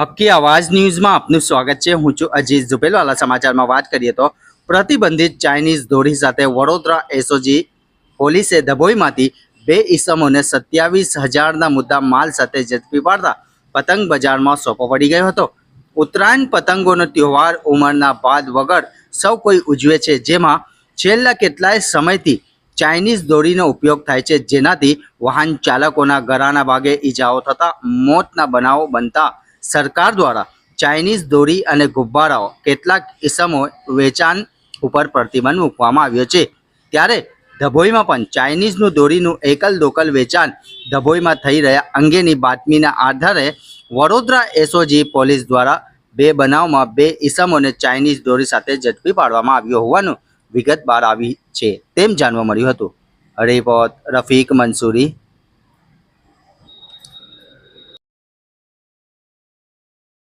હક્કી અવાજ ન્યૂઝમાં આપનું સ્વાગત છે હું છું અજીત ઝુપેલવાલા સમાચારમાં વાત કરીએ તો પ્રતિબંધિત ચાઇનીઝ દોરી સાથે વડોદરા એસઓજી પોલીસે ધભોઈમાંથી બે ઇસમોને સત્યાવીસ હજારના મુદ્દા માલ સાથે ઝડપી પાડતા પતંગ બજારમાં સોંપો પડી ગયો હતો ઉત્તરાયણ પતંગોનો તહેવાર ઉંમરના બાદ વગર સૌ કોઈ ઉજવે છે જેમાં છેલ્લા કેટલાય સમયથી ચાઇનીઝ દોરીનો ઉપયોગ થાય છે જેનાથી વાહન ચાલકોના ગળાના ભાગે ઈજાઓ થતા મોતના બનાવો બનતા સરકાર દ્વારા ચાઇનીઝ દોરી અને ગુબ્બારાઓ કેટલાક ઇસમો વેચાણ ઉપર પ્રતિબંધ મૂકવામાં આવ્યો છે. ત્યારે ધભોઈમાં પણ ચાઇનીઝનું દોરીનું એકલ દોકલ વેચાણ ધભોઈમાં થઈ રહ્યા અંગેની બાતમીના આધારે વડોદરા એસઓજી પોલીસ દ્વારા બે બનાવમાં બે ઇસમોને ચાઇનીઝ દોરી સાથે ઝડપી પાડવામાં આવ્યો હોવાનું વિગત બહાર આવી છે તેમ જાણવા મળ્યું હતું. રિપોર્ટ રફીક મંસૂરી.